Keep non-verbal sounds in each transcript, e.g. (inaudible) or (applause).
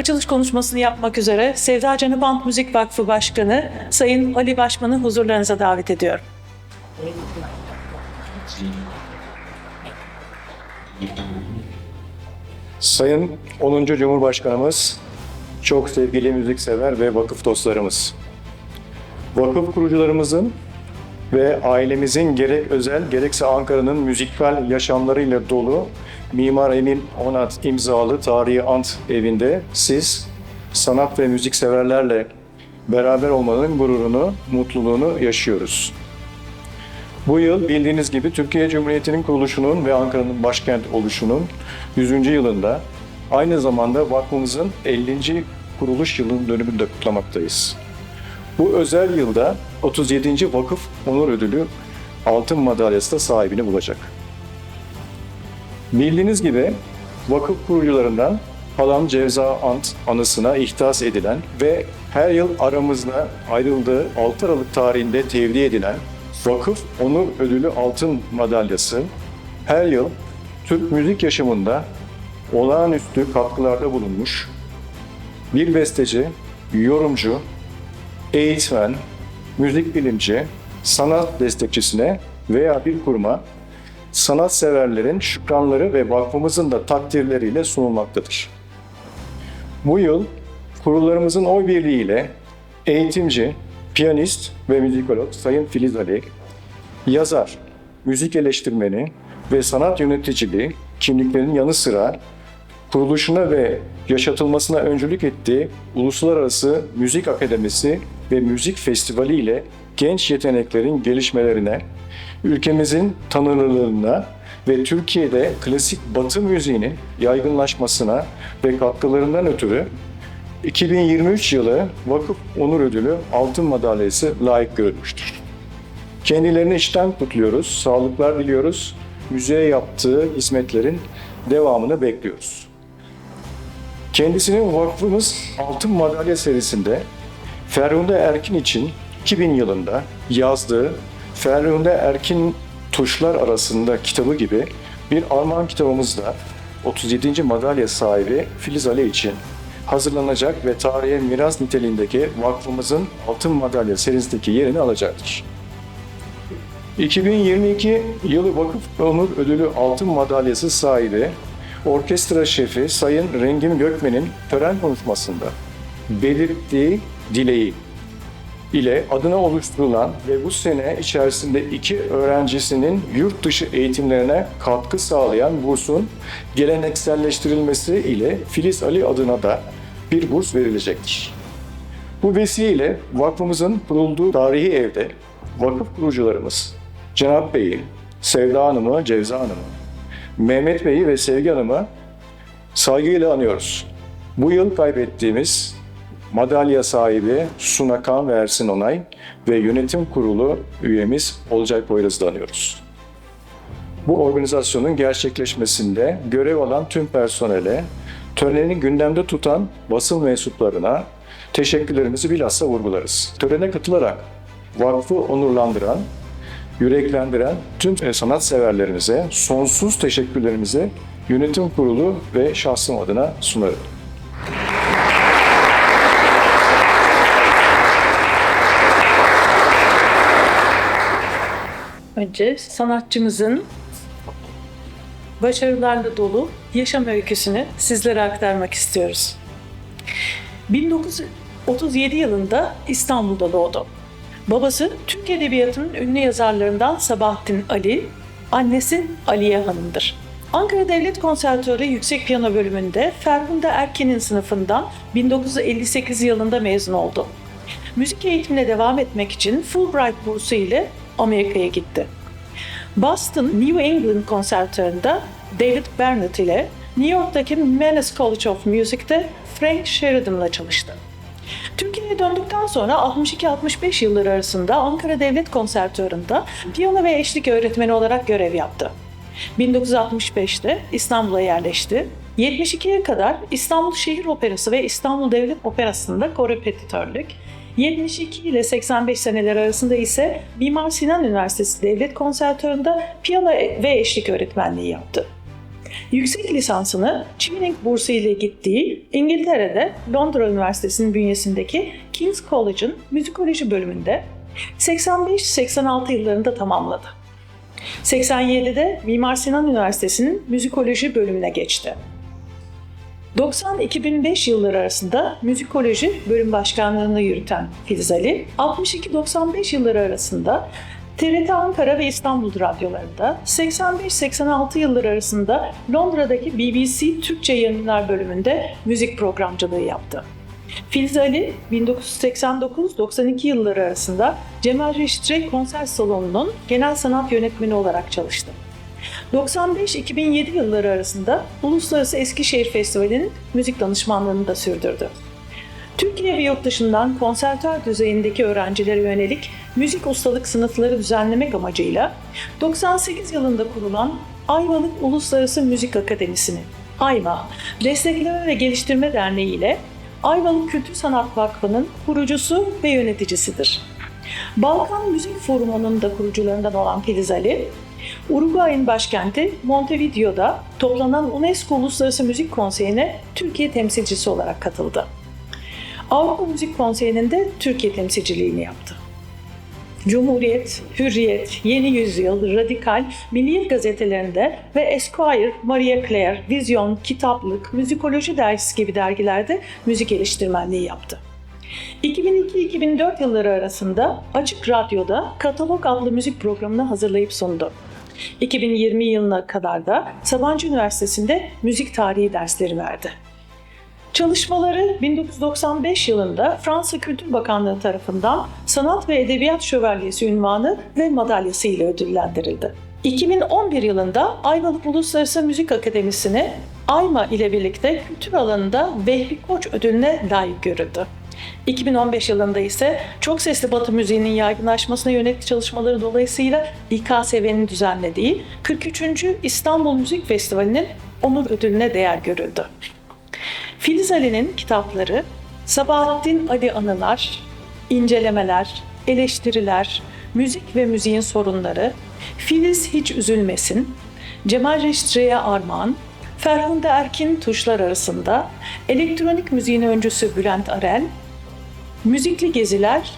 açılış konuşmasını yapmak üzere Sevda Canı Band Müzik Vakfı Başkanı Sayın Ali Başman'ı huzurlarınıza davet ediyorum. Sayın 10. Cumhurbaşkanımız, çok sevgili müziksever ve vakıf dostlarımız. Vakıf kurucularımızın ve ailemizin gerek özel gerekse Ankara'nın müzikal yaşamlarıyla dolu Mimar Emin Onat imzalı Tarihi Ant evinde siz sanat ve müzik severlerle beraber olmanın gururunu, mutluluğunu yaşıyoruz. Bu yıl bildiğiniz gibi Türkiye Cumhuriyeti'nin kuruluşunun ve Ankara'nın başkent oluşunun 100. yılında aynı zamanda vakfımızın 50. kuruluş yılının dönümünü de kutlamaktayız. Bu özel yılda 37. Vakıf Onur Ödülü altın madalyası da sahibini bulacak. Bildiğiniz gibi vakıf kurucularından Halam Cevza Ant anısına ihtas edilen ve her yıl aramızda ayrıldığı 6 Aralık tarihinde tevdi edilen Vakıf Onur Ödülü Altın Madalyası her yıl Türk müzik yaşamında olağanüstü katkılarda bulunmuş bir besteci, yorumcu, eğitmen, müzik bilimci, sanat destekçisine veya bir kuruma sanatseverlerin şükranları ve vakfımızın da takdirleriyle sunulmaktadır. Bu yıl kurullarımızın oy birliğiyle eğitimci, piyanist ve müzikolog Sayın Filiz Ali, yazar, müzik eleştirmeni ve sanat yöneticiliği kimliklerinin yanı sıra kuruluşuna ve yaşatılmasına öncülük ettiği Uluslararası Müzik Akademisi ve Müzik Festivali ile genç yeteneklerin gelişmelerine, ülkemizin tanınırlığına ve Türkiye'de klasik batı müziğinin yaygınlaşmasına ve katkılarından ötürü 2023 yılı Vakıf Onur Ödülü Altın Madalyası layık görülmüştür. Kendilerini içten kutluyoruz, sağlıklar diliyoruz. Müzeye yaptığı hizmetlerin devamını bekliyoruz. Kendisinin vakfımız Altın Madalya serisinde Ferhunde Erkin için 2000 yılında yazdığı Ferhunde Erkin Tuşlar Arasında kitabı gibi bir armağan kitabımızda 37. madalya sahibi Filiz Ali için hazırlanacak ve tarihe miras niteliğindeki vakfımızın Altın Madalya serisindeki yerini alacaktır. 2022 yılı Vakıf Onur Ödülü Altın Madalyası sahibi orkestra şefi Sayın Rengin Gökmen'in tören konuşmasında belirttiği dileği ile adına oluşturulan ve bu sene içerisinde iki öğrencisinin yurt dışı eğitimlerine katkı sağlayan bursun gelenekselleştirilmesi ile Filiz Ali adına da bir burs verilecektir. Bu vesileyle vakfımızın kurulduğu tarihi evde vakıf kurucularımız Cenap Bey'i, Sevda Hanım'ı, Cevza Hanım'ı, Mehmet Bey'i ve Sevgi Hanım'ı saygıyla anıyoruz. Bu yıl kaybettiğimiz madalya sahibi Sunakan ve Ersin Onay ve yönetim kurulu üyemiz Olcay Poyraz'ı anıyoruz. Bu organizasyonun gerçekleşmesinde görev alan tüm personele, töreni gündemde tutan basın mensuplarına teşekkürlerimizi bilhassa vurgularız. Törene katılarak vakfı onurlandıran, yüreklendiren tüm sanatseverlerimize sonsuz teşekkürlerimizi yönetim kurulu ve şahsım adına sunarım. Önce sanatçımızın başarılarla dolu yaşam öyküsünü sizlere aktarmak istiyoruz. 1937 yılında İstanbul'da doğdu. Babası Türk Edebiyatı'nın ünlü yazarlarından Sabahattin Ali, annesi Aliye Hanım'dır. Ankara Devlet Konservatuarı Yüksek Piyano bölümünde Ferhunde Erkin'in sınıfından 1958 yılında mezun oldu. Müzik eğitimine devam etmek için Fulbright bursu ile Amerika'ya gitti. Boston New England Konservatuarı'nda David Bernett ile New York'taki Mannes College of Music'te Frank Sheridan'la çalıştı. Türkiye'ye döndükten sonra 62-65 yılları arasında Ankara Devlet Konservatuarı'nda piyano ve eşlik öğretmeni olarak görev yaptı. 1965'te İstanbul'a yerleşti. 72'ye kadar İstanbul Şehir Operası ve İstanbul Devlet Operası'nda korepetitörlük, 72 ile 85 seneler arasında ise Mimar Sinan Üniversitesi Devlet Konservatuarı'nda piyano ve eşlik öğretmenliği yaptı. Yüksek lisansını Turing bursu ile gittiği İngiltere'de Londra Üniversitesi'nin bünyesindeki King's College'ın müzikoloji bölümünde 85-86 yıllarında tamamladı. 87'de Mimar Sinan Üniversitesi'nin müzikoloji bölümüne geçti. 90-2005 yılları arasında müzikoloji bölüm başkanlığını yürüten Filiz Ali, 62-95 yılları arasında TRT Ankara ve İstanbul radyolarında, 85-86 yılları arasında Londra'daki BBC Türkçe Yayınlar bölümünde müzik programcılığı yaptı. Filiz Ali 1989-92 yılları arasında Cemal Reşit Konser Salonu'nun genel sanat yönetmeni olarak çalıştı. 95-2007 yılları arasında Uluslararası Eskişehir Festivali'nin müzik danışmanlığını da sürdürdü. Türkiye ve yurt dışından konservatuar düzeyindeki öğrencilere yönelik müzik ustalık sınıfları düzenlemek amacıyla 98 yılında kurulan Ayvalık Uluslararası Müzik Akademisi'ni AYMA Destekleme ve Geliştirme Derneği ile Ayvalık Kültür Sanat Vakfı'nın kurucusu ve yöneticisidir. Balkan Müzik Forumu'nun da kurucularından olan Filiz Ali, Uruguay'ın başkenti Montevideo'da toplanan UNESCO Uluslararası Müzik Konseyi'ne Türkiye temsilcisi olarak katıldı. Avrupa Müzik Konseyi'nin de Türkiye temsilciliğini yaptı. Cumhuriyet, Hürriyet, Yeni Yüzyıl, Radikal, Milliyet gazetelerinde ve Esquire, Maria Claire, Vizyon, Kitaplık, Müzikoloji dergisi gibi dergilerde müzik eleştirmenliği yaptı. 2002-2004 yılları arasında Açık Radyo'da Katalog adlı müzik programını hazırlayıp sundu. 2020 yılına kadar da Sabancı Üniversitesi'nde müzik tarihi dersleri verdi. Çalışmaları 1995 yılında Fransa Kültür Bakanlığı tarafından Sanat ve Edebiyat Şövalyesi ünvanı ve madalyası ile ödüllendirildi. 2011 yılında Ayvalık Uluslararası Müzik Akademisi'ne AYMA ile birlikte kültür alanında Vehbi Koç ödülüne layık görüldü. 2015 yılında ise çok sesli Batı müziğinin yaygınlaşmasına yönelik çalışmaları dolayısıyla İKSV'nin düzenlediği 43. İstanbul Müzik Festivali'nin onur ödülüne değer görüldü. Filiz Ali'nin kitapları Sabahattin Ali Anılar, incelemeler, eleştiriler, müzik ve müziğin sorunları, Filiz Hiç Üzülmesin, Cemal Reşit Rey'e Armağan, Ferhunde Erkin Tuşlar Arasında, elektronik müziğin öncüsü Bülent Arel, müzikli geziler,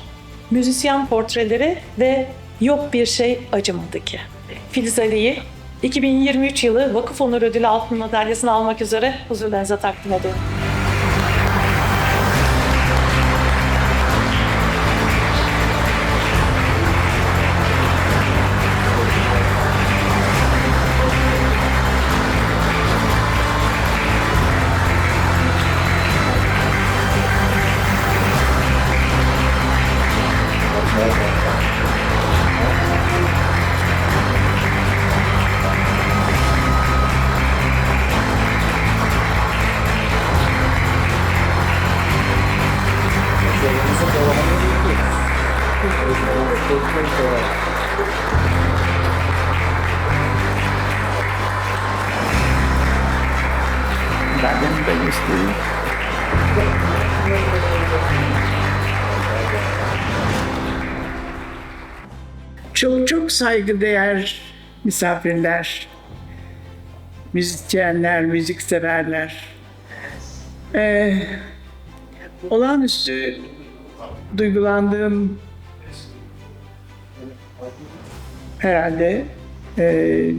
müzisyen portreleri ve Yok Bir Şey Acımadı Ki. Filiz Ali'yi 2023 yılı Vakıf Onur Ödülü Altın Madalyasını almak üzere huzurlarınıza takdim ediyorum. İsteyeyim. Çok çok saygıdeğer misafirler, müzisyenler, müzikseverler. Ee, olağanüstü duygulandığım herhalde e,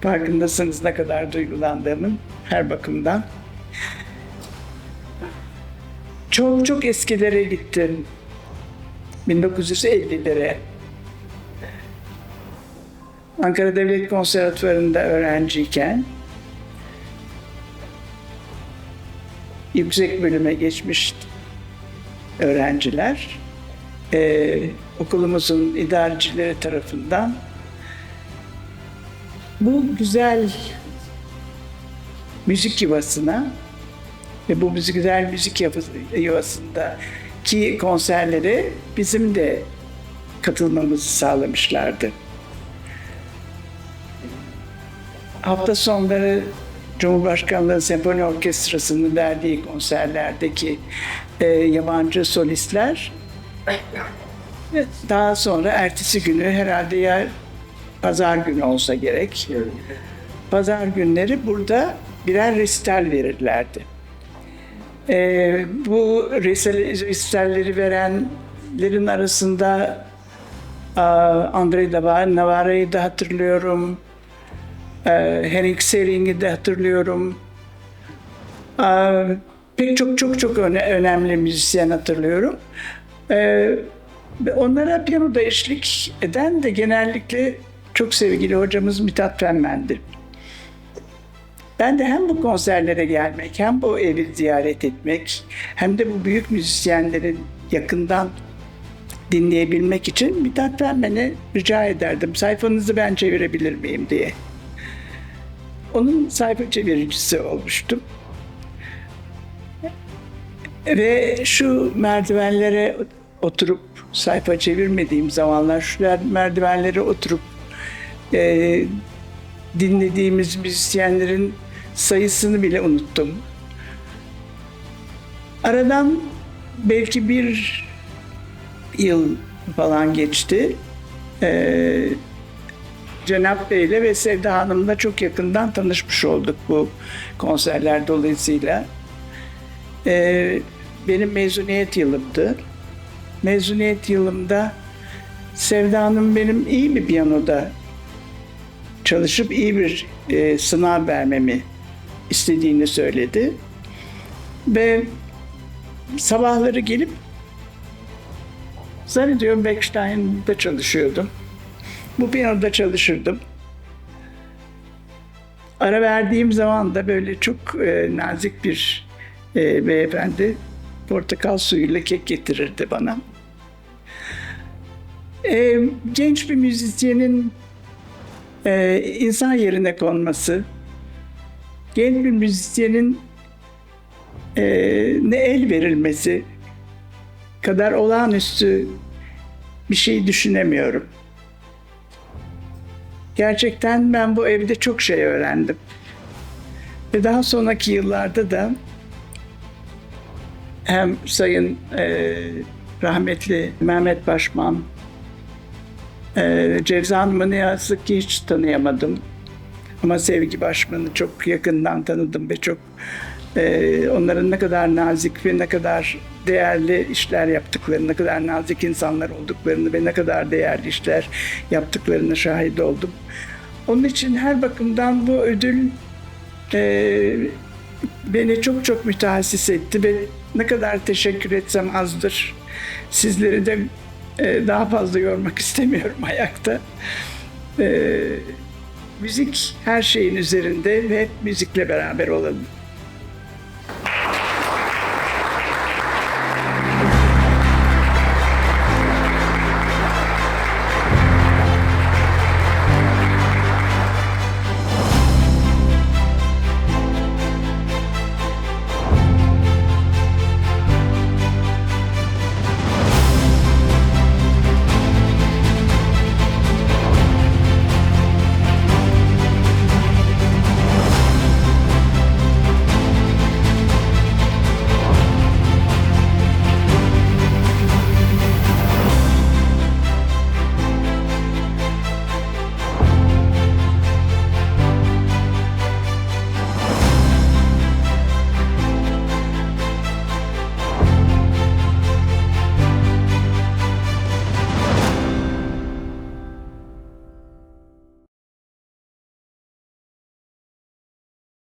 farkındasınız ne kadar duygulandığımın her bakımdan. Çok çok eskilere gittim. 1950'lere. Ankara Devlet Konservatuvarı'nda öğrenciyken yüksek bölüme geçmiş öğrenciler e, okulumuzun idarecileri tarafından bu güzel müzik yuvasına ve bu güzel müzik yuvası- yuvasında ki konserlere bizim de katılmamızı sağlamışlardı. Hafta sonları Cumhurbaşkanlığı Senfoni Orkestrası'nın verdiği konserlerdeki e, yabancı solistler daha sonra ertesi günü herhalde ya pazar günü olsa gerek pazar günleri burada birer resital verirlerdi. Ee, bu resital- resitalleri verenlerin arasında Andrei Navarre'yi de hatırlıyorum. Ee, Henrik Sering'i de hatırlıyorum. Pek çok çok çok öne- önemli müzisyen hatırlıyorum. Ve onlara piyanoda eşlik eden de genellikle çok sevgili hocamız Mithat Fenmen'di. Ben de hem bu konserlere gelmek, hem bu evi ziyaret etmek, hem de bu büyük müzisyenlerin yakından dinleyebilmek için Mithat Fenmen'e rica ederdim. Sayfanızı ben çevirebilir miyim diye. Onun sayfa çeviricisi olmuştum. Ve şu merdivenlere oturup sayfa çevirmediğim zamanlar şu merdivenlere oturup e, dinlediğimiz müzisyenlerin sayısını bile unuttum. Aradan belki bir yıl falan geçti. Ee, Cenap Bey ile ve Sevda Hanım'la çok yakından tanışmış olduk bu konserler dolayısıyla. Ee, benim mezuniyet yılımdı. Mezuniyet yılımda Sevda Hanım benim iyi bir piyanoda çalışıp iyi bir e, sınav vermemi istediğini söyledi. Ve sabahları gelip zannediyorum Beckstein'da çalışıyordum. Bu piyanoda çalışırdım. Ara verdiğim zaman da böyle çok e, nazik bir e, beyefendi portakal suyuyla kek getirirdi bana. E, genç bir müzisyenin e, insan yerine konması, genç bir müzisyenin e, ne el verilmesi kadar olağanüstü bir şey düşünemiyorum. Gerçekten ben bu evde çok şey öğrendim. Ve daha sonraki yıllarda da hem Sayın e, rahmetli Mehmet Başman, e, Cevza ne yazık ki hiç tanıyamadım. Ama Sevgi Başman'ı çok yakından tanıdım ve çok e, onların ne kadar nazik ve ne kadar değerli işler yaptıklarını, ne kadar nazik insanlar olduklarını ve ne kadar değerli işler yaptıklarını şahit oldum. Onun için her bakımdan bu ödül e, beni çok çok mütehassıs etti ve ne kadar teşekkür etsem azdır. Sizleri de e, daha fazla yormak istemiyorum (laughs) ayakta. E, müzik her şeyin üzerinde ve hep müzikle beraber olalım.